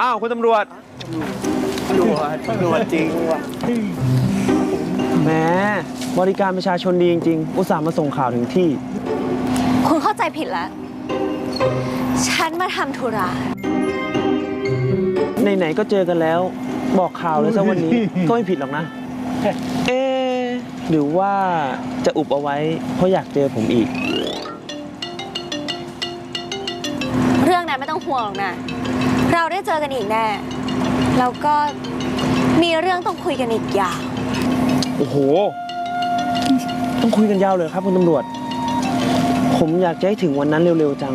อ้าวคุณตำรวจตำรวจตำรวจจริงว่ะแหมบริการประชาชนดีจริงๆ อุตส่าห์มาส่งข่าวถึงที่ คุณเข้าใจผิดแล้ว ฉันมาทำธุระ ไหนๆ ก็เจอกันแล้ว บอกข่าวเลยซะวันนี้ ก็ไม่ผิดหรอกนะ เอ๊ะหรือว่าจะอุบเอาไว้ เพราะอยากเจอผมอีก เรื่องนั้นไม่ต้องห่วงหรอกนะ เราได้เจอกันอีกแน่ แล้วก็มีเรื่องต้องคุยกันอีกอย่าง โอ้โห ต้องคุยกันยาวเลยครับคุณตำรวจ ผมอยากจะให้ถึงวันนั้นเร็วๆจัง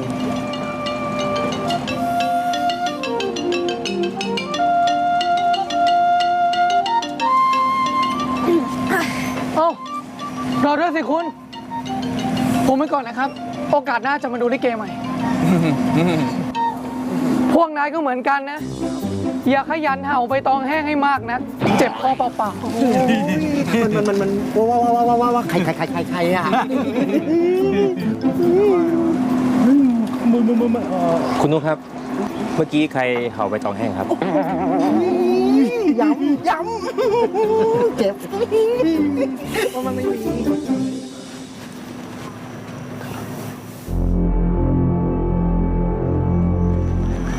เอ้ารอด้วยสิคุณ ผมไปก่อนนะครับ โอกาสหน้าจะมาดูลิเกใหม่พ วกนายก็เหมือนกันนะ อย่าขยันเห่าใบตองแห้งให้มากนะ เจ็บคอเปล่ามันมันมันมันว้าวว้าวว้าวว้าวว้าวใครใครใครใครใครอะคุณนุ๊กครับ เมื่อกี้ใครเห่าใบตองแห้งครับ ย้ำย้ำเจ็บมันไม่มี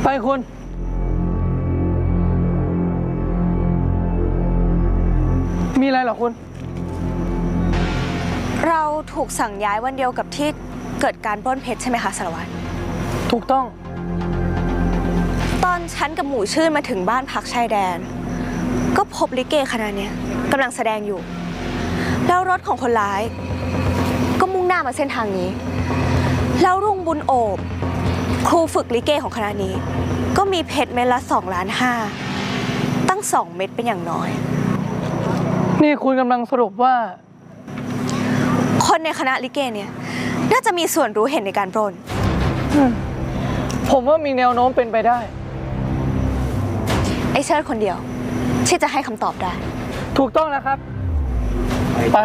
ไปคุณ มีอะไรเหรอคุณ เราถูกสั่งย้ายวันเดียวกับที่เกิดการปล้นเพชรใช่ไหมคะสารวัตร ถูกต้อง ตอนฉันกับหมู่ชื่นมาถึงบ้านพักชายแดน ก็พบลิเกคณะเนี้ยกำลังแสดงอยู่ แล้วรถของคนร้าย ก็มุ่งหน้ามาเส้นทางนี้ แล้วรุ่งบุญโอบ ครูฝึกลิเกของคณะนี้ ก็มีเพชรเม็ดละสองล้านห้าตั้งสองเม็ดเป็นอย่างน้อย นี่คุณกำลังสรุปว่า คนในคณะลิเกเนี่ย น่าจะมีส่วนรู้เห็นในการปล้น ผมว่ามีแนวโน้มเป็นไปได้ ไอ้เชิดคนเดียว ที่จะให้คำตอบได้ ถูกต้องนะครับ ไป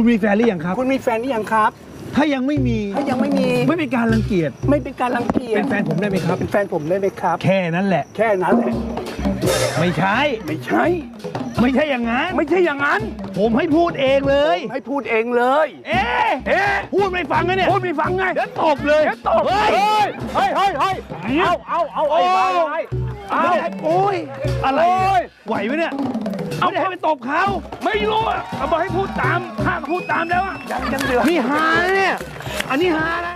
คุณมีแฟนหรือยังครับ คุณมีแฟนหรือยังครับ ถ้ายังไม่มีถ้ายังไม่มีไม่เป็นการรังเกียจ ไม่เป็นการรังเกียจเป็นแฟนผมได้ไหมครับ เป็นแฟนผมได้ไหมครับ แค่นั้นแหละ แค่นั้นแหละ ไม่ใช่ ไม่ใช่ ไม่ใช่อย่างนั้น ไม่ใช่อย่างนั้น ผมให้พูดเองเลย ให้พูดเองเลย เอ๊ะเอ๊ะพูดไม่ฟังนะเนี่ย พูดไม่ฟังไงเดี๋ยวตบเลยเดี๋ยวตบเฮ้ย เฮ้ยเฮ้ยเฮ้ยเอาเอาเอาไอ้บ้าไอ้เอาไม่ได้โอ้ยอะไรโอ้ยไหวไหมเนี่ย ไม่ได้ให้ไปตบเขาไม่รู้อะเขาบอกให้พูดตามข้าก็พูดตามแล้วอะยังยังเดือดนี่ฮานะเนี่ย อันนี้ฮานะ